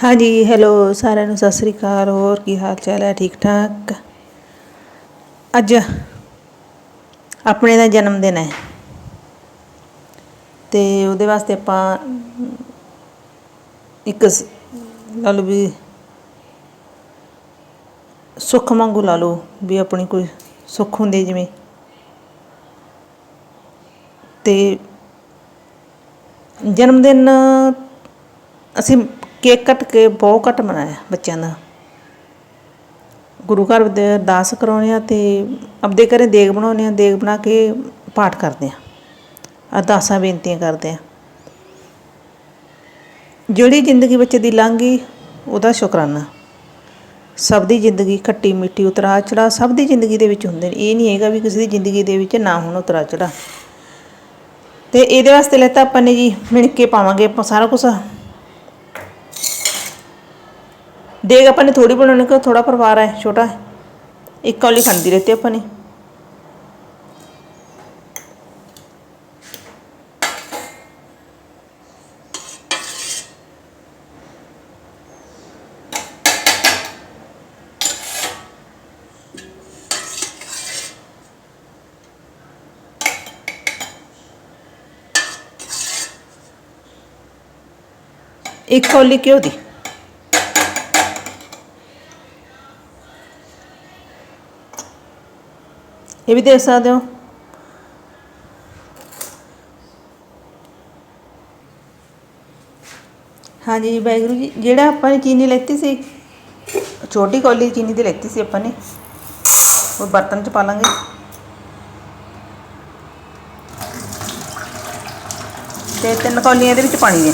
ਹਾਂਜੀ ਹੈਲੋ ਸਾਰਿਆਂ ਨੂੰ, ਸਤਿ ਸ੍ਰੀ ਅਕਾਲ। ਹੋਰ ਕੀ ਹਾਲ ਚਾਲ ਹੈ? ਠੀਕ ਠਾਕ? ਅੱਜ ਆਪਣੇ ਦਾ ਜਨਮ ਦਿਨ ਹੈ। ਤੇ ਉਹਦੇ ਵਾਸਤੇ ਆਪਾਂ ਇੱਕ ਲਾ ਲਓ ਵੀ ਸੁੱਖ ਮੰਗੂ ਲਾ ਲਓ ਵੀ ਆਪਣੀ ਕੋਈ ਸੁੱਖ ਹੁੰਦੇ ਜਿਵੇਂ। ਤੇ ਜਨਮ ਦਿਨ ਅਸੀਂ ਕੇਕ ਕੱਟ ਕੇ ਬਹੁਤ ਘੱਟ ਮਨਾਇਆ ਬੱਚਿਆਂ ਦਾ। ਗੁਰੂ ਘਰ ਦੇ ਅਰਦਾਸ ਕਰਾਉਂਦੇ ਆ ਤੇ ਆਪਦੇ ਘਰੇ ਦੇਗ ਬਣਾਉਂਦੇ ਆ, ਦੇਗ ਬਣਾ ਕੇ ਪਾਠ ਕਰਦੇ ਆ। ਅਰਦਾਸਾਂ, ਬੇਨਤੀਆਂ ਕਰਦੇ ਆ। ਜਿਹੜੀ ਜ਼ਿੰਦਗੀ ਬੱਚੇ ਦੀ ਲੰਘ ਗਈ ਉਹਦਾ ਸ਼ੁਕਰਾਨਾ। ਸਭ ਦੀ ਜ਼ਿੰਦਗੀ ਖੱਟੀ ਮਿੱਠੀ ਉਤਰਾ ਚੜਾ ਸਭ ਦੀ ਜ਼ਿੰਦਗੀ ਦੇ ਵਿੱਚ ਹੁੰਦੇ ਨੇ। ਇਹ ਨਹੀਂ ਹੈਗਾ ਵੀ ਕਿਸੇ ਦੀ ਜ਼ਿੰਦਗੀ ਦੇ ਵਿੱਚ ਨਾ ਹੋਣ ਉਤਰਾ ਚੜਾ ਤੇ ਇਹਦੇ ਵਾਸਤੇ ਲੈਤਾ ਆਪਾਂ ਨੇ ਜੀ ਮਿਣ ਕੇ ਪਾਵਾਂਗੇ ਆਪਾਂ ਸਾਰਾ ਕੁਝ ਦੇਗ ਆਪਾਂ ਨੇ ਥੋੜੀ ਬਣਾਉਣੀ ਕਿ ਥੋੜਾ ਪਰਿਵਾਰ ਹੈ ਛੋਟਾ ਹੈ ਇੱਕ ਕੌਲੀ ਖੰਡੀ ਰਹਤੇ ਆਪਾਂ ਨੇ ਇੱਕ ਕੌਲੀ ਘਿਓ ਦੀ ਇਹ ਵੀ ਦੇਖ ਸਕਦੇ ਹੋ। ਹਾਂਜੀ ਵਾਹਿਗੁਰੂ ਜੀ, ਜਿਹੜਾ ਆਪਾਂ ਨੇ ਚੀਨੀ ਲੈਤੀ ਸੀ, ਛੋਟੀ ਕੌਲੀ ਚੀਨੀ ਦੀ ਲੈਤੀ ਸੀ ਆਪਾਂ ਨੇ, ਉਹ ਬਰਤਨ ਚ ਪਾ ਲਾਂਗੇ। ਤੇ ਤਿੰਨ ਕੌਲੀਆਂ ਇਹਦੇ ਵਿੱਚ ਪਾਣੀ ਨੇ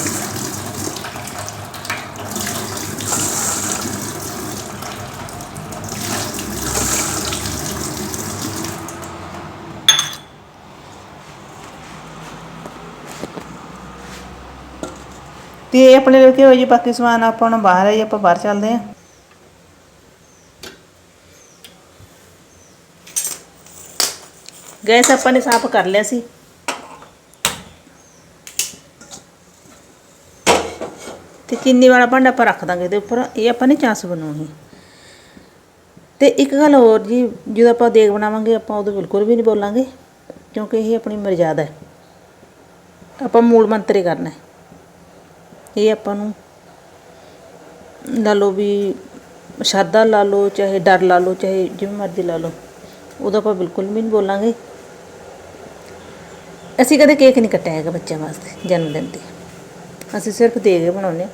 ਤੇ ਇਹ ਆਪਣੇ ਲਈ ਹੋ ਜੀ? ਬਾਕੀ ਸਮਾਨ ਆਪਾਂ ਹੁਣ ਬਾਹਰ ਹੈ ਜੀ ਆਪਾਂ ਬਾਹਰ ਚੱਲਦੇ ਹਾਂ। ਗੈਸ ਆਪਾਂ ਨੇ ਸਾਫ਼ ਕਰ ਲਿਆ ਸੀ। ਤੇ ਚੀਨੀ ਵਾਲਾ ਭਾਂਡਾ ਆਪਾਂ ਰੱਖ ਦਾਂਗੇ ਇਹਦੇ ਉੱਪਰ। ਇਹ ਆਪਾਂ ਨੇ ਚਾਸ ਬਣਾਉਣੀ। ਤੇ ਇੱਕ ਗੱਲ ਹੋਰ ਜੀ, ਜਦੋਂ ਆਪਾਂ ਦੇਗ ਬਣਾਵਾਂਗੇ, ਆਪਾਂ ਉਦੋਂ ਬਿਲਕੁਲ ਵੀ ਨਹੀਂ ਬੋਲਾਂਗੇ, ਕਿਉਂਕਿ ਇਹ ਆਪਣੀ ਮਰਜ਼ਾਦਾ ਹੈ। ਆਪਾਂ ਮੂਲ ਮੰਤਰ ਕਰਨਾ ਹੈ। ਇਹ ਆਪਾਂ ਨੂੰ ਲਾ ਲਓ ਵੀ ਸ਼ਰਧਾ ਲਾ ਲਓ, ਚਾਹੇ ਡਰ ਲਾ ਲਓ, ਚਾਹੇ ਜਿਵੇਂ ਮਰਜ਼ੀ ਲਾ ਲਓ, ਉਹਦਾ ਆਪਾਂ ਬਿਲਕੁਲ ਵੀ ਨਹੀਂ ਬੋਲਾਂਗੇ। ਅਸੀਂ ਕਦੇ ਕੇਕ ਨਹੀਂ ਕੱਟਿਆ ਹੈਗਾ ਬੱਚਿਆਂ ਵਾਸਤੇ, ਜਨਮ ਦਿਨ ਤੇ। ਅਸੀਂ ਸਿਰਫ ਦੇਗ ਬਣਾਉਂਦੇ ਹਾਂ।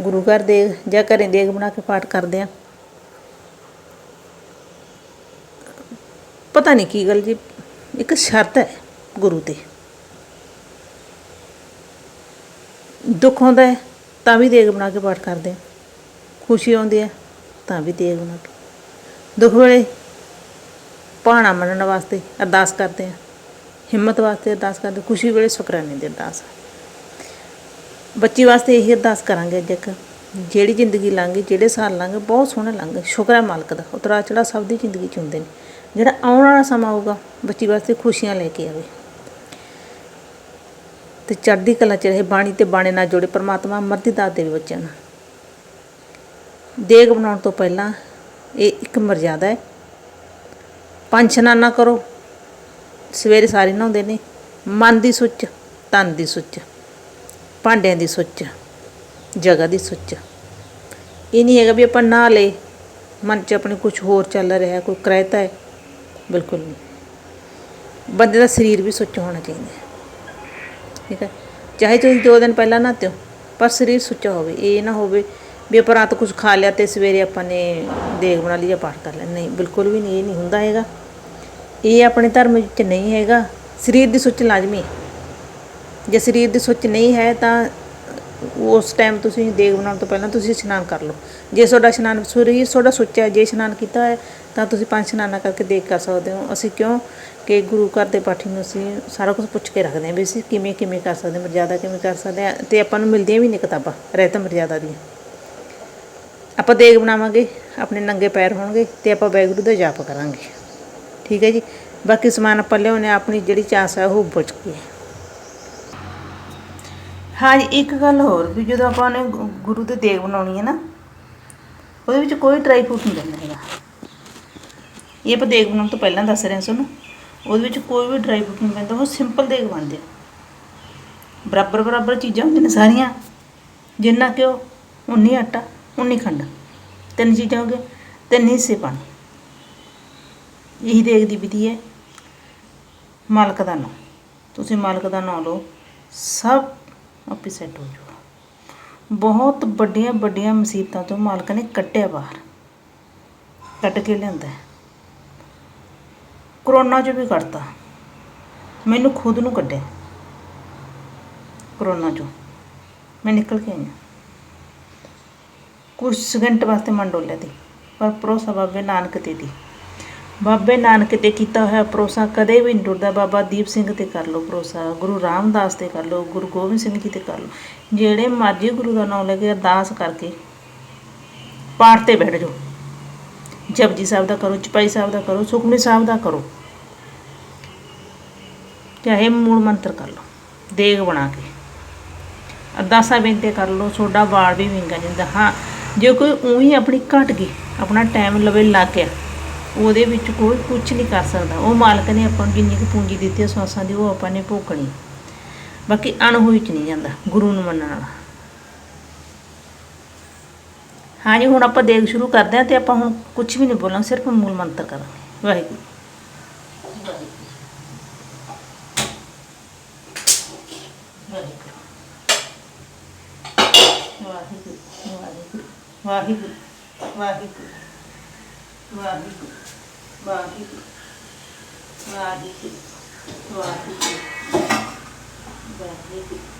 ਗੁਰੂ ਘਰ ਦੇਗ ਜਾਂ ਘਰੇ ਦੇਗ ਬਣਾ ਕੇ ਪਾਠ ਕਰਦੇ ਹਾਂ। ਪਤਾ ਨਹੀਂ ਕੀ ਗੱਲ ਜੀ, ਇੱਕ ਸ਼ਰਤ ਹੈ ਗੁਰੂ ਤੇ। ਦੁੱਖ ਹੁੰਦਾ ਹੈ, ਤਾਂ ਵੀ ਦੇਗ ਬਣਾ ਕੇ ਪਾਠ ਕਰਦੇ ਹਾਂ ਖੁਸ਼ੀ ਆਉਂਦੀ ਹੈ, ਤਾਂ ਵੀ ਦੇਗ ਬਣਾ ਕੇ। ਦੁੱਖ ਵੇਲੇ ਪਾਣਾ ਮੰਨਣ ਵਾਸਤੇ ਅਰਦਾਸ ਕਰਦੇ ਹਾਂ ਹਿੰਮਤ ਵਾਸਤੇ ਅਰਦਾਸ ਕਰਦੇ ਖੁਸ਼ੀ ਵੇਲੇ ਸ਼ੁਕਰਾਨੇ ਦੀ ਅਰਦਾਸ ਬੱਚੀ ਵਾਸਤੇ ਇਹੀ ਅਰਦਾਸ ਕਰਾਂਗੇ ਅੱਜ ਇੱਕ, ਜਿਹੜੀ ਜ਼ਿੰਦਗੀ ਲੰਘ ਜਿਹੜੇ ਸਾਲ ਲੰਘ ਬਹੁਤ ਸੋਹਣੇ ਲੰਘ ਗਏ, ਸ਼ੁਕਰ ਹੈ ਮਾਲਕ ਦਾ ਉਤਰਾ ਚੜਾ ਸਭ ਦੀ ਜ਼ਿੰਦਗੀ ਚ ਹੁੰਦੇ ਨੇ। ਜਿਹੜਾ ਆਉਣ ਵਾਲਾ ਸਮਾਂ ਆਊਗਾ ਬੱਚੀ ਵਾਸਤੇ ਖੁਸ਼ੀਆਂ ਲੈ ਕੇ ਆਵੇ। ਤੇ ਚੜ੍ਹਦੀ ਕਲਾ ਚ ਰਹੇ, ਬਾਣੀ ਤੇ ਬਾਣੇ ਨਾਲ ਜੋੜੇ ਪ੍ਰਮਾਤਮਾ ਮਰਦੀ ਦਾਤ ਦੇਵੇ ਬੱਚਿਆਂ ਨੂੰ ਦੇਗ ਬਣਾਉਣ ਤੋਂ ਪਹਿਲਾਂ ਇਹ ਇੱਕ ਮਰਜ਼ਾਦਾ ਹੈ। ਪੰਜ ਨਾ ਕਰੋ। ਸਵੇਰੇ ਸਾਰੇ ਨਹਾਉਂਦੇ ਨੇ। ਮਨ ਦੀ ਸੁੱਚ ਤਨ ਦੀ ਸੁੱਚ, ਭਾਂਡਿਆਂ ਦੀ ਸੁੱਚ, ਜਗ੍ਹਾ ਦੀ ਸੁੱਚ। ਇਹ ਨਹੀਂ ਹੈਗਾ ਵੀ ਆਪਾਂ ਨਹਾ ਲਏ, ਮਨ 'ਚ ਆਪਣੇ ਕੁਝ ਹੋਰ ਚੱਲ ਰਿਹਾ, ਕੋਈ ਕ੍ਰੈਤਾ ਹੈ। ਬਿਲਕੁਲ ਨਹੀਂ। ਬੰਦੇ ਦਾ ਸਰੀਰ ਵੀ ਸੁੱਚ ਹੋਣਾ ਚਾਹੀਦਾ ਹੈ। ਠੀਕ ਹੈ। ਚਾਹੇ ਤੁਸੀਂ ਦੋ ਦਿਨ ਪਹਿਲਾਂ ਨਹਾਤੇ ਹੋ, ਪਰ ਸਰੀਰ ਸੁੱਚਾ ਹੋਵੇ। ਇਹ ਨਾ ਹੋਵੇ ਵੀ ਆਪਾਂ ਰਾਤ ਕੁਝ ਖਾ ਲਿਆ ਤੇ ਸਵੇਰੇ ਆਪਾਂ ਨੇ ਦੇਗ ਬਣਾ ਲਈ ਜਾਂ ਪਾਠ ਕਰ ਲਿਆ। ਨਹੀਂ, ਬਿਲਕੁਲ ਵੀ ਨਹੀਂ, ਇਹ ਨਹੀਂ ਹੁੰਦਾ ਹੈਗਾ। ਇਹ ਆਪਣੇ ਧਰਮ ਵਿੱਚ ਨਹੀਂ ਹੈਗਾ। ਸਰੀਰ ਦੀ ਸੁੱਚ ਲਾਜ਼ਮੀ ਜੇ ਸਰੀਰ ਦੀ ਸੁੱਚ ਨਹੀਂ ਹੈ ਤਾਂ ਉਸ ਟਾਈਮ ਤੁਸੀਂ ਦੇਗ ਬਣਾਉਣ ਤੋਂ ਪਹਿਲਾਂ ਤੁਸੀਂ ਇਸ਼ਨਾਨ ਕਰ ਲਓ। ਜੇ ਤੁਹਾਡਾ ਇਸ਼ਨਾਨ ਸਰੀਰ ਤੁਹਾਡਾ ਸੁੱਚਾ ਹੈ, ਜੇ ਇਸ਼ਨਾਨ ਕੀਤਾ ਹੈ ਤਾਂ ਤੁਸੀਂ ਪੰਜ ਇਸ਼ਨਾਨਾਂ ਕਰਕੇ ਦੇਖ ਕਰ ਸਕਦੇ ਹੋ। ਅਸੀਂ ਕਿਉਂ ਕਿ ਗੁਰੂ ਘਰ ਦੇ ਪਾਠੀ ਨੂੰ ਅਸੀਂ ਸਾਰਾ ਕੁਝ ਪੁੱਛ ਕੇ ਰੱਖਦੇ ਹਾਂ ਵੀ ਅਸੀਂ ਕਿਵੇਂ ਕਿਵੇਂ ਕਰ ਸਕਦੇ ਹਾਂ, ਮਰਜ਼ਾਦਾ ਕਿਵੇਂ ਕਰ ਸਕਦੇ ਹਾਂ ਤੇ ਆਪਾਂ ਨੂੰ ਮਿਲਦੀਆਂ ਵੀ ਨੇ ਕਿਤਾਬਾਂ, ਰਹਿਤ ਮਰਜ਼ਾਦਾ ਦੀਆਂ। ਆਪਾਂ ਦੇਗ ਬਣਾਵਾਂਗੇ, ਆਪਣੇ ਨੰਗੇ ਪੈਰ ਹੋਣਗੇ ਤੇ ਆਪਾਂ ਵਾਹਿਗੁਰੂ ਦਾ ਜਾਪ ਕਰਾਂਗੇ। ਠੀਕ ਹੈ ਜੀ? ਬਾਕੀ ਸਮਾਨ ਆਪਾਂ ਲਿਆਉਂਦੇ ਹਾਂ ਆਪਣੀ ਜਿਹੜੀ ਚਾਸ ਹੈ ਉਹ ਬੁੱਝ ਗਈ ਹਾਂ। ਜੀ, ਇੱਕ ਗੱਲ ਹੋਰ ਵੀ ਜਦੋਂ ਆਪਾਂ ਨੇ ਗੁਰੂ ਦੇ ਦੇਗ ਬਣਾਉਣੀ ਹੈ ਨਾ, ਉਹਦੇ ਵਿੱਚ ਕੋਈ ਡਰਾਈ ਫਰੂਟ ਨਹੀਂ ਦੇਣਾ ਹੈਗਾ। ਇਹ ਆਪਾਂ ਦੇਗ ਬਣਾਉਣ ਤੋਂ ਪਹਿਲਾਂ ਦੱਸ ਰਹੇ ਹਾਂ ਤੁਹਾਨੂੰ। ਉਹਦੇ ਵਿੱਚ ਕੋਈ ਵੀ ਡਰਾਈ ਫਰੂਟ ਨਹੀਂ ਪੈਂਦਾ, ਉਹ ਸਿੰਪਲ ਦੇਗ ਬਣਦੇ ਆ। ਬਰਾਬਰ ਬਰਾਬਰ ਚੀਜ਼ਾਂ ਹੁੰਦੀਆਂ ਨੇ ਸਾਰੀਆਂ। ਜਿੰਨਾ ਘਿਓ ਉਨੀ ਆਟਾ, ਉਨੀ ਖੰਡ। ਤਿੰਨ ਚੀਜ਼ਾਂ ਹੋ ਗਈਆਂ, ਤਿੰਨ ਹਿੱਸੇ ਪਾਣੀ ਇਹੀ ਦੇਗ ਦੀ ਵਿਧੀ ਹੈ। ਮਾਲਕ ਦਾ ਨਾਮ ਤੁਸੀਂ ਮਾਲਕ ਦਾ ਨਾਮ ਲਓ, ਸਭ ਆਪੇ ਸੈੱਟ ਹੋ ਜਾਊਗਾ। ਬਹੁਤ ਵੱਡੀਆਂ ਵੱਡੀਆਂ ਮੁਸੀਬਤਾਂ ਤੋਂ ਮਾਲਕ ਨੇ ਕੱਟਿਆ ਬਾਹਰ। ਕੱਟ ਕੇ ਲਿਆਂਦਾ ਕਰੋਨਾ 'ਚ ਵੀ ਕੱਢਤਾ ਮੈਨੂੰ ਖੁਦ ਨੂੰ ਕੱਢਿਆ। ਕਰੋਨਾ 'ਚੋਂ। ਮੈਂ ਨਿਕਲ ਕੇ ਆਈ ਹਾਂ। ਕੁਝ ਸਕਿੰਟ ਵਾਸਤੇ ਮਨ ਡੋਲਿਆ ਤੀ ਪਰ ਭਰੋਸਾ ਬਾਬੇ ਨਾਨਕ ਤੇ ਦੀ ਬਾਬੇ ਨਾਨਕ ਤੇ ਕੀਤਾ ਹੋਇਆ ਭਰੋਸਾ ਕਦੇ ਵੀ ਨਹੀਂ ਟੁੱਟਦਾ। ਬਾਬਾ ਦੀਪ ਸਿੰਘ ਤੇ ਕਰ ਲਓ ਭਰੋਸਾ। ਗੁਰੂ ਰਾਮਦਾਸ ਤੇ ਕਰ ਲਓ। ਗੁਰੂ ਗੋਬਿੰਦ ਸਿੰਘ ਜੀ ਤੇ ਕਰ ਲਓ। ਜਿਹੜੇ ਮਰਜ਼ੀ ਗੁਰੂ ਦਾ ਨਾਮ ਲੈ ਕੇ ਅਰਦਾਸ ਕਰਕੇ ਪਾਠ ਤੇ ਬੈਠ ਜਾਓ। ਜਪਜੀ ਸਾਹਿਬ ਦਾ ਕਰੋ, ਚਪਾਈ ਸਾਹਿਬ ਦਾ ਕਰੋ, ਸੁਖਮਨੀ ਸਾਹਿਬ ਦਾ ਕਰੋ। ਚਾਹੇ ਮੂਲ ਮੰਤਰ ਕਰ ਲਓ, ਦੇਗ ਬਣਾ ਕੇ। ਅਰਦਾਸਾਂ ਬੇਨਤੀ ਕਰ ਲਓ, ਤੁਹਾਡਾ ਵਾਲ ਵੀ ਵਿੰਗਾ ਜਾਂਦਾ। ਹਾਂ, ਜੇ ਕੋਈ ਉਹੀ ਆਪਣੀ ਘਟ ਗਈ, ਆਪਣਾ ਟਾਈਮ ਲਵੇ ਲੱਗ ਗਿਆ ਉਹਦੇ ਵਿੱਚ ਕੋਈ ਕੁਝ ਨਹੀਂ ਕਰ ਸਕਦਾ। ਉਹ ਮਾਲਕ ਨੇ ਆਪਾਂ ਨੂੰ ਜਿੰਨੀ ਕੁ ਪੂੰਜੀ ਦਿੱਤੀ ਹੈ ਸਵਾਸਾਂ ਦੀ, ਉਹ ਆਪਾਂ ਨੇ ਭੋਗਣੀ ਬਾਕੀ ਅਣਹੋਈ ਚ ਨਹੀਂ ਜਾਂਦਾ, ਗੁਰੂ ਨੂੰ ਮੰਨਣ ਵਾਲਾ। ਹਾਂਜੀ ਹੁਣ ਆਪਾਂ ਦੇਗ ਸ਼ੁਰੂ ਕਰਦੇ ਹਾਂ ਤੇ ਆਪਾਂ ਹੁਣ ਕੁਝ ਵੀ ਨਹੀਂ ਬੋਲਾਂਗੇ ਸਿਰਫ ਮੂਲ ਮੰਤਰ ਕਰਾਂਗੇ ਵਾਹਿਗੁਰੂ ਵਾਹਿਗੁਰੂ ਵਾਹਿਗੁਰੂ ਵਾਹਿਗੁਰੂ ਵਾਹਿਗੁਰੂ ਵਾਹਿਗੁਰੂ ਵਾਹਿਗੁਰੂ ਵਾਹਿਗੁਰੂ ਵਾਹਿਗੁਰੂ ਵਾਹਿਗੁਰੂ ਵਾਹਿਗੁਰੂ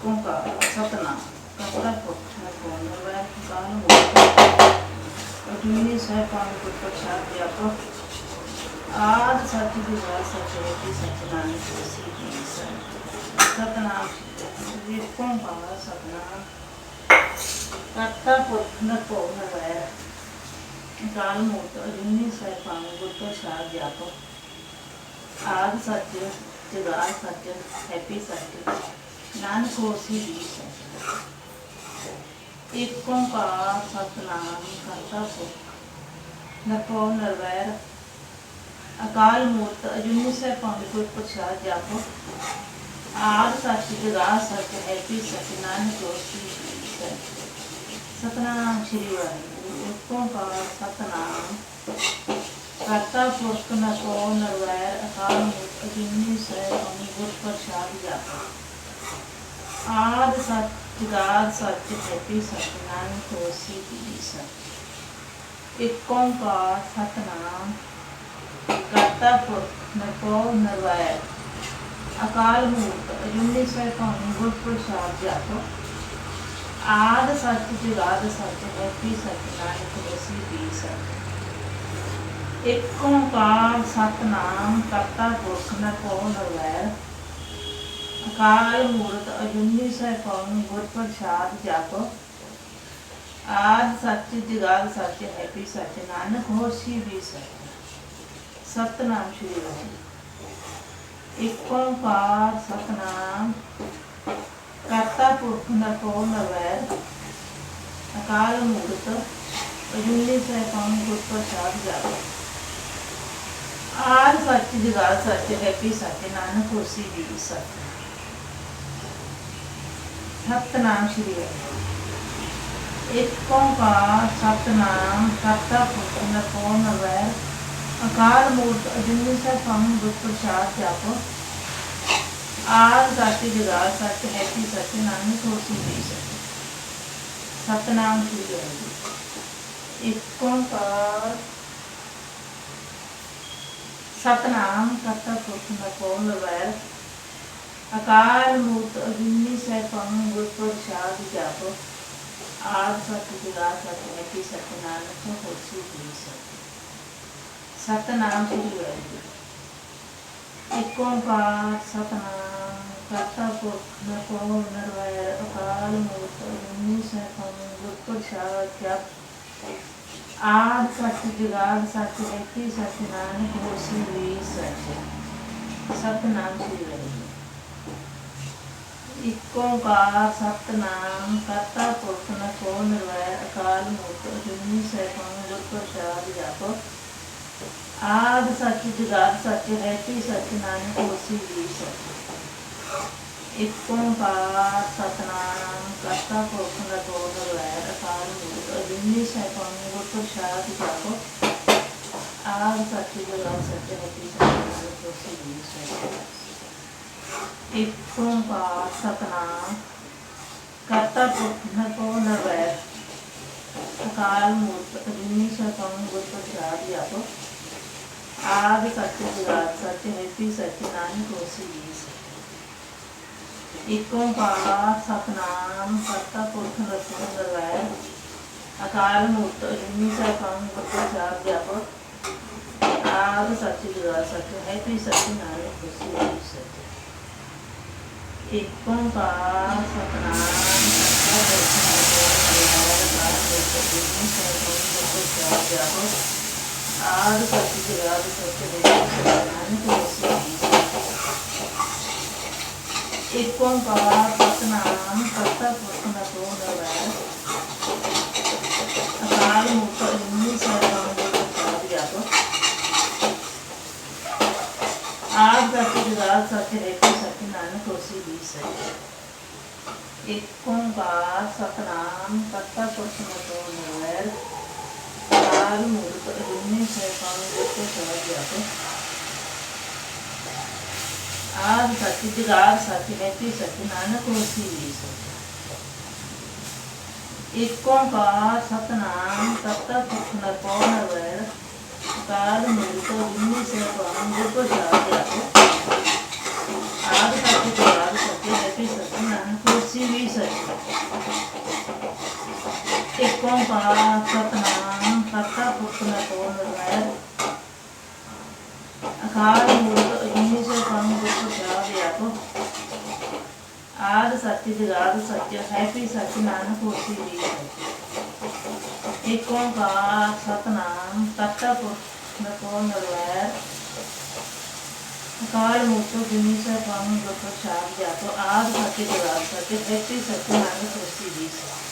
కుంక సతన కప్పల కాను कटूनी सह पान को प्रसाद व्यापक आद सच दीवार सच होती सचनानी सीधी सतनाम वीरकों बाबा सतनाम करता पुरख न को नवैर काल मूर्त अजूनी सह पान को प्रसाद व्यापक ਆਦ ਸੱਚ ਜਗਾ ਸੱਚ, ਹੈਪੀ ਸੱਚ, ਨਾਨਕ ਹੋਸੀ ਵੀ ਸੱਚ। ਇੱਕ ਓੰਕਾਰ ਸਤਨਾਮ ਕਰਤਾ ਪੁਰਖ ਨਕੋ ਨਰਵੈਰ ਅਕਾਲ ਮੂਰਤ ਅਜੂਨੀ ਸਹਿ ਪਾਉਂਦੇ ਕੋਈ ਪ੍ਰਸਾਦ ਜਾਪੋ। ਆਦ ਸੱਚ ਜਗਾ ਸੱਚ, ਹੈਪੀ ਸੱਚ, ਨਾਨਕ ਹੋਸੀ ਵੀ ਸੱਚ। ਸਤਨਾਮ ਸ਼੍ਰੀ ਵਾਹਿਗੁਰੂ ਇੱਕ ਓੰਕਾਰ ਸਤਨਾਮ खाता शोषकना सो वैर अकाल मूर्ख जिन्नी सह सैनी गुट पर शाद जाता आद सत जगाद सत्य प्रति सत्यनारायण कोसी की सत एक ओंकार सतनाम करता पुरख नरपो नरवैर। अकाल मूर्ख जिन्नी सह सैनी गुट पर शाद जाता आद सत्य जगाद सत्य प्रति सत्यनारायण कोसी की सत्य ਸਤ ਓੰਕਾਰ ਸਤਨਾਮ, ਕਰਤਾ ਪੁਰਖ ਨਕੋ ਨਰਵਾਇ ਅਕਾਲ ਮੂਰਤ ਅਜੂਨੀ ਸੈਭੰ ਗੁਰ ਪ੍ਰਸਾਦ ਜਪ। ਆਦ ਸੱਚ, ਜਗਾਦ ਸੱਚ ਹੈਪੀ ਸੱਚ, ਨਾਨਕ ਹੋਸੀ ਵੀ ਸੱਚ। ਸਤਨਾਮ ਸ਼੍ਰੀ ਵਾਹਿਗੁਰੂ ਇੱਕ ਓੰਕਾਰ ਸਤਨਾਮ, ਕਰਤਾ ਪੁਰਖ ਨਕੋ ਨਵੈਰ ਅਕਾਲ ਮੂਰਤ ਅਜੂਨੀ ਸੈਭੰ ਗੁਰ ਪ੍ਰਸਾਦ ਜਪ। ਆਦ ਸੱਚ ਜਗਾਦ ਸੱਚ ਹੈਪੀ, ਸੱਚ ਨਾਨਕ ਹੋਸੀ ਵੀ ਸੱਚ। ਸਤਨਾਮ ਸ਼੍ਰੀ ਵਾਹਿਗੁਰੂ ਇੱਕ ਓੰਕਾਰ ਸਤਨਾਮ, ਕਰਤਾ ਪੁਰਖ ਨਿਰਭਉ ਵੈ ਅਕਾਲ ਮੂਰਤ ਅਜੂਨੀ ਸੈਭੰ ਗੁਰ ਪ੍ਰਸਾਦ ਜਪੋ ਆਦ ਸੱਚ ਜੁਗਾਦ ਸੱਚ ਹੈ ਕਿ ਸੱਚ ਨਾਨਕ ਹੋਸੀ ਵੀ ਸੱਚ। ਸਤਨਾਮ ਸ੍ਰੀ ਵਾਹਿਗੁਰੂ ਇੱਕ ਓੰਕਾਰ ਸਤਨਾਮ ਕਰਤਾ ਪੁਰਖ ਨਿਰਭਉ ਵੈ ਅਕਾਲ ਮੂਰਤ ਅਜੂਨੀ ਸੈਭੰ ਗੁਰ ਪ੍ਰਸਾਦ ਜਪੋ। ਆਦ ਸੱਚ ਜੁਗਾਦ ਸੱਚ ਹੈ ਕਿ ਸੱਚ ਨਾਨਕ ਹੋਸੀ ਵੀ ਸੱਚ ਸਤਨਾਮ ਸ੍ਰੀ ਵਾਹਿਗੁਰੂ। ਇੱਕ ਓੰਕਾਰ ਸਤਨਾਮ ਕਰਤਾ ਪੁਰਖ ਨਿਰਭਉ ਨਿਰਵੈਰ ਅਕਾਲ ਮੂਰਤ ਅਜੂਨੀ ਸੈਭੰ ਗੁਰ ਪ੍ਰਸਾਦ ਜਪ। ਆਦ ਸੱਚ ਜੁਗਾਦ ਸੱਚ ਹੈ ਸੱਚ ਨਾਨਕ ਹੋਸੀ ਵੀ ਸੱਚ। ਸਤਨਾਮ ਸ੍ਰੀ ਵਾਹਿਗੁਰੂ ਇੱਕ ਓੰਕਾਰ ਸਤਨਾਮ, ਕਰਤਾ ਪੁਰਖ ਨਿਰਭਉ ਨਿਰਵੈਰ ਅਕਾਲ ਮੂਰਤ ਅਜੂਨੀ ਸੈਭੰ ਗੁਰ ਪ੍ਰਸਾਦ ਜਪ। ਆਦ ਸੱਚ ਜੁਗਾਦ ਸੱਚ ਹੈ ਸੱਚ ਨਾਨਕ ਹੋਸੀ ਵੀ ਸੱਚ। ਇੱਕ ਓੰਕਾਰ ਸਤਨਾਮ ਕਰਤਾ ਪੁਰਖ ਨਿਰਭਉ ਨਿਰਵੈਰ ਅਕਾਲ ਮੂਰਤ ਅਜੂਨੀ ਸੈਭੰ ਗੁਰ ਪ੍ਰਸਾਦ ਜਪ ਆਦ ਸੱਚ ਜੁਗਾਦ ਸੱਚ ਹੈ ਕਿ ਸੱਚ ਨਾਨਕ ਹੋਸੀ ਇੱਕ ਓੰਕਾਰ ਸਤਨਾਮ ਕਰਤਾ ਪੁਰਖ ਨਿਰਭਉ ਨਿਰਵੈਰ ਅਕਾਲ ਮੂਰਤ ਅਜੂਨੀ ਸੈਭੰ ਗੁਰ ਪ੍ਰਸਾਦ ਜਪ ਆਦ ਸੱਚ ਜੁਗਾਦ ਸੱਚ ਹੈ ਕਿ ਨਾਨਕ ਹੋਸੀ ਵੀ ਇੱਕ ਓੰਕਾਰ ਸਤਨਾਮ ਕਰਤਾ ਪੁਰਖ ਨਿਰਭਉ ਨਿਰਵੈਰ ਅਕਾਲ ਮੂਰਤ ਅਜੂਨੀ ਸੈਭੰ ਗੁਰ ਪ੍ਰਸਾਦ ਜਪ ਆਦ ਸੱਚ ਜੁਗਾਦ ਸੱਚ ਹੈ ਕਿ ਸੱਚ ਨਾਨਕ ਹੋਸੀ ਵੀ ਸੱਚ ਇੱਕ ਓੰਕਾਰ ਸਤਨਾਮ ਕਰਤਾ ਪੁਰਖ ਨਿਰਭਉ ਨਿਰਵੈਰ ਅਕਾਲ ਮੂਰਤ ਅਜੂਨੀ ਸੈਭੰ ਗੁਰ ਪ੍ਰਸਾਦ ਜਪ ਆਦ ਸੱਚ ਜੁਗਾਦ ਸੱਚ ਹੈ ਕਿ ਸੱਚ ਨਾਨਕ ਹੋਸੀ ਵੀ ਸੱਚ ਇੱਕ ਓੰਕਾਰ ਸਤਨਾਮ ਕਰਤਾ ਪੁਰਖ ਨਿਰਭਉ ਨਿਰਵੈਰ ਅਕਾਲ ਮੂਰਤ ਅਜੂਨੀ ਸੈਭੰ ਗੁਰ ਪ੍ਰਸਾਦ ਜਪ ਆਦ ਸੱਚ ਜੁਗਾਦ ਸੱਚ ਹੈ ਕਿ ਸੱਚ ਨਾਨਕ ਹੋਸੀ ਵੀ ਸੱਚ ਇੱਕ ਓੰਕਾਰ ਸਤਨਾਮ ਕਰਤਾ ਪੁਰਖ ਨਿਰਭਉ ਨਿਰਵੈਰ ਅਕਾਲ ਮੂਰਤ ਅਜੂਨੀ ਸੈਭੰ ਗੁਰ ਪ੍ਰਸਾਦ ਜਪ ਆਦ ਸੱਚ ਜੁਗਾਦ ਸੱਚ ਹੈ ਕਿ ਸੱਚ ਨਾਨਕ ਹੋਸੀ ਵੀ ਸੱਚ ਇੱਕ ਓੰਕਾਰ ਸਤਨਾਮ ਕਰਤਾ ਪੁਰਖ ਨਿਰਭਉ ਨਿਰਵੈਰ ਅਕਾਲ ਮੂਰਤ ਅਜੂਨੀ ਸੈਭੰ ਗੁਰ ਪ੍ਰਸਾਦ ਜਪ ਆਦ ਸੱਚ ਜੁਗਾਦ ਸੱਚ ਹੈ ਕਿ ਸੱਚ ਨਾਨਕ ਹੋਸੀ ਵੀ ਸੱਚ ਇੱਕ ਓੰਕਾਰ ਸਤਨਾਮ ਕਰਤਾ ਪੁਰਖ ਨਿਰਭਉ ਨਿਰਵੈਰ ਅਕਾਲ ਮੂਰਤ ਅਜੂਨੀ ਸੈਭੰ ਗੁਰ ਪ੍ਰਸਾਦ ਜਪ ਆਦ ਸੱਚ ਜੁਗਾਦ ਸੱਚ ਹੈ ਕਿ ਸੱਚ ਨਾਨਕ ਹੋਸੀ ਵੀ ਸੱਚ ਇੱਕ ਓੰਕਾਰ ਸਤਨਾਮ ਕਰਤਾ ਪੁਰਖ ਨਿਰਭਉ ਨਿਰਵੈਰ ਅਕਾਲ ਮੂਰਤ ਅਜੂਨੀ ਸੈਭੰ ਗੁਰ ਪ੍ਰਸਾਦ ਜਪ ਆਦ ਸੱਚ ਜੁਗਾਦ ਸੱਚ ਹੈ ਕਿ ਸੱਚ ਨਾਨਕ ਹੋਸੀ ਵੀ ਸੱਚ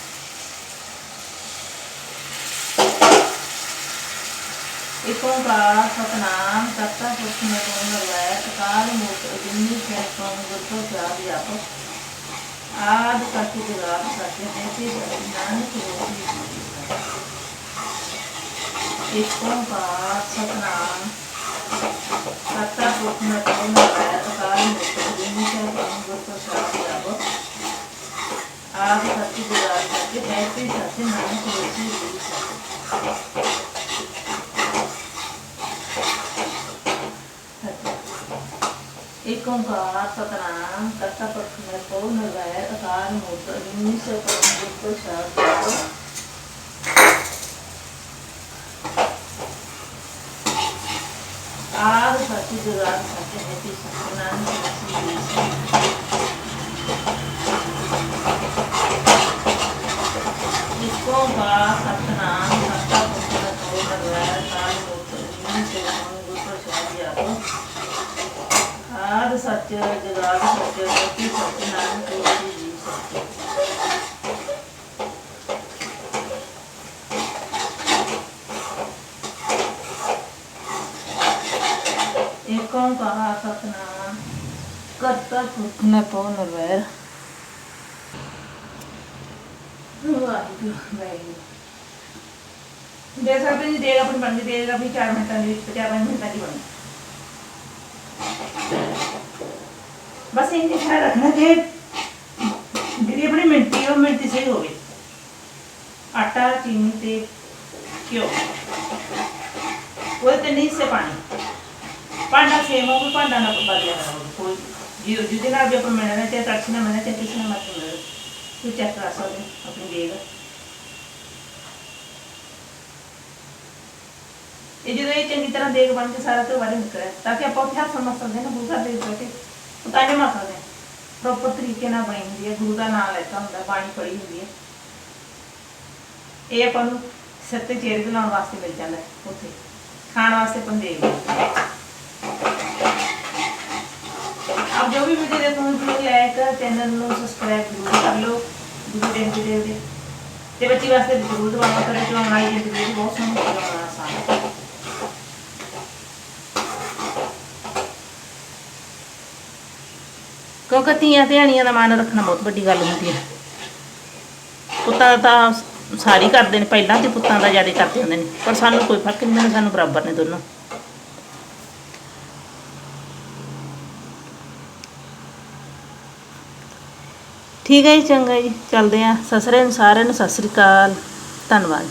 ਇੱਕ ਓੰਕਾਰ ਸਤਨਾਮ ਕਰਤਾ ਪੁਰਖ ਨਿਰਭਉ ਨਿਰਵੈਰ ਅਕਾਲ ਮੂਰਤ ਅਜੂਨੀ ਸੈਭੰ ਗੁਰ ਪ੍ਰਸਾਦ ਜਪ ਆਦ ਸੱਚ ਜੁਗਾਦ ਸੱਚ ਹੈ ਕਿ ਸੱਚ ਨਾਨਕ ਹੋਸੀ ਵੀ ਸੱਚ ਇੱਕ ਓੰਕਾਰ ਸਤਨਾਮ ਕਰਤਾ ਪੁਰਖ ਨਿਰਭਉ ਨਿਰਵੈਰ ਅਕਾਲ ਮੂਰਤ ਅਜੂਨੀ ਸੈਭੰ ਗੁਰ ਪ੍ਰਸਾਦ ਜਪ ਆਦ ਸੱਚ ਜੁਗਾਦ ਸੱਚ ਹੈ ਕਿ ਸੱਚ ਨਾਨਕ ਹੋਸੀ ਵੀ ਸੱਚ ਇੱਕ ਓੰਕਾਰ ਸਤਨਾਮ, ਕਰਤਾ ਪੁਰਖ ਨਿਰਭਉ ਨਿਰਵੈਰ, ਅਕਾਲ ਮੂਰਤ ਅਜੂਨੀ ਸੈਭੰ ਗੁਰ ਪ੍ਰਸਾਦ ਆਦ ਸੱਚ ਜੁਗਾਦ ਸੱਚ ਹੈ ਕਿ ਸੱਚ ਨਾਨਕ ਹੋਸੀ ਇੱਕ ਓੰਕਾਰ ਸਤਨਾਮ ਕਰਤਾ ਪੁਰਖ ਨਿਰਭਉ ਨਿਰਵੈਰ ਅਕਾਲ ਮੂਰਤ ਅਜੂਨੀ ਸੈਭੰ ਗੁਰ ਪ੍ਰਸਾਦ ਜਪ ਆਦ ਸੱਚ, ਜੁਗਾਦ ਸੱਚ ਹੈ ਸੱਚ, ਨਾਨਕ ਹੋਸੀ ਵੀ ਸੱਚ। ਇੱਕ ਓੰਕਾਰ ਸਤਨਾਮ, ਕਰਤਾ ਪੁਰਖ ਨਿਰਭਉ ਨਿਰਵੈਰ। ਵਾਹਿਗੁਰੂ ਦੇ ਸਕਦੇ ਜੀ ਦੇਗਾ ਆਪਣੀ ਬਣਦੀ ਦੇਗਾ ਆਪਣੀ 4 ਮਿੰਟਾਂ ਦੇ ਵਿੱਚ 4 ਮਿੰਟਾਂ ਦੀ ਬਣਦੀ। ਬਸ ਇਹ ਖਿਆਲ ਰੱਖਣਾ ਕਿ ਜਿਹੜੀ ਆਪਣੀ ਮਿੰਟੀ, ਉਹ ਮਿੰਟੀ ਸਹੀ ਹੋਵੇ। ਆਟਾ, ਚੀਨੀ ਤੇ ਘਿਓ। ਉਹਦੇ ਤੇ ਨਹੀਂ ਸੇ ਪਾਣੀ। ਭਾਂਡਾ ਸੇਮ ਹੋਵੇ ਭਾਂਡਾ ਨਾ ਬਦਲਿਆ ਕੋਈ ਜਿਹੋ ਜਿਹਦੇ ਨਾਲ ਵੀ ਆਪਾਂ ਮਿਲਣਾ ਚਾਹੇ ਤੜਕੀ ਨਾਲ ਮਿਲਣਾ ਚਾਹੇ ਕਿਸੇ ਨਾਲ ਮਰਜ਼ੀ ਮਿਲਣਾ ਤੁਸੀਂ ਚੈੱਕ ਕਰ ਸਕਦੇ ਆਪਣੀ ਦੇਗ। ਇਹ ਜਦੋਂ ਇਹ ਚੰਗੀ ਤਰ੍ਹਾਂ ਦੇਗ ਬਣ ਕੇ ਸਾਰਾ ਤੋਂ ਬਾਹਰ ਨਿਕਲਿਆ, ਤਾਂ ਕਿ ਆਪਾਂ ਉੱਥੇ ਹੱਥ ਸਮਝ ਸਕਦੇ ਹਾਂ ਨਾ ਗੁਰੂ ਘਰ ਦੇ ਉਤਾਰੇ ਮਸਲ ਦੇ ਪ੍ਰੋਪਰ ਤਰੀਕੇ ਨਾਲ ਬਣੀ ਹੁੰਦੀ ਹੈ, ਗੁਰੂ ਦਾ ਨਾਮ ਲੈਤਾ ਹੁੰਦਾ, ਬਾਣੀ ਪੜ੍ਹੀ ਹੁੰਦੀ ਹੈ। ਇਹ ਆਪਾਂ ਨੂੰ ਸੱਤੇ ਚਿਹਰੇ ਤੇ ਲਾਉਣ ਵਾਸਤੇ ਮਿਲ ਜਾਂਦਾ ਉੱਥੇ। ਖਾਣ ਵਾਸਤੇ ਪੰਦੇਰ ਆਪ ਜੋ ਵੀ ਵੀਡੀਓ ਦੇਖੋ ਪਲੀਜ਼ ਲਾਈਕ ਚੈਨਲ ਨੂੰ ਸਬਸਕ੍ਰਾਈਬ ਜ਼ਰੂਰ ਕਰ ਲਓ। ਗੁਰੂ ਦੇ ਵੀਡੀਓ ਦੇ ਤੇ ਬੱਚੀ ਵਾਸਤੇ ਜ਼ਰੂਰ ਦੁਆਵਾ ਕਰੇ, ਜੋ ਹਮਾਰੀ ਜ਼ਿੰਦਗੀ ਬਹੁਤ ਸੋਹਣੀ ਬਣਾਉਣਾ ਸਾਰਾ। ਕਿਉਂਕਿ ਧੀਆਂ ਧਿਆਣੀਆਂ ਦਾ ਮਾਨ ਰੱਖਣਾ ਬਹੁਤ ਵੱਡੀ ਗੱਲ ਹੁੰਦੀ ਹੈ। ਪੁੱਤਾਂ ਦਾ ਤਾਂ ਸਾਰੀ ਕਰਦੇ ਨੇ, ਪਹਿਲਾਂ ਤੇ ਪੁੱਤਾਂ ਦਾ ਜ਼ਿਆਦਾ ਕਰਦੇ ਹੁੰਦੇ ਨੇ, ਪਰ ਸਾਨੂੰ ਕੋਈ ਫ਼ਰਕ ਨਹੀਂ ਪੈਂਦਾ, ਸਾਨੂੰ ਬਰਾਬਰ ਨੇ ਦੋਨੋਂ। ਠੀਕ ਹੈ ਜੀ, ਚੰਗਾ ਜੀ, ਚੱਲਦੇ ਆ ਸਸਰੇ ਨੂੰ ਸਾਰਿਆਂ ਨੂੰ ਸਤਿ ਸ੍ਰੀ ਅਕਾਲ। ਧੰਨਵਾਦ।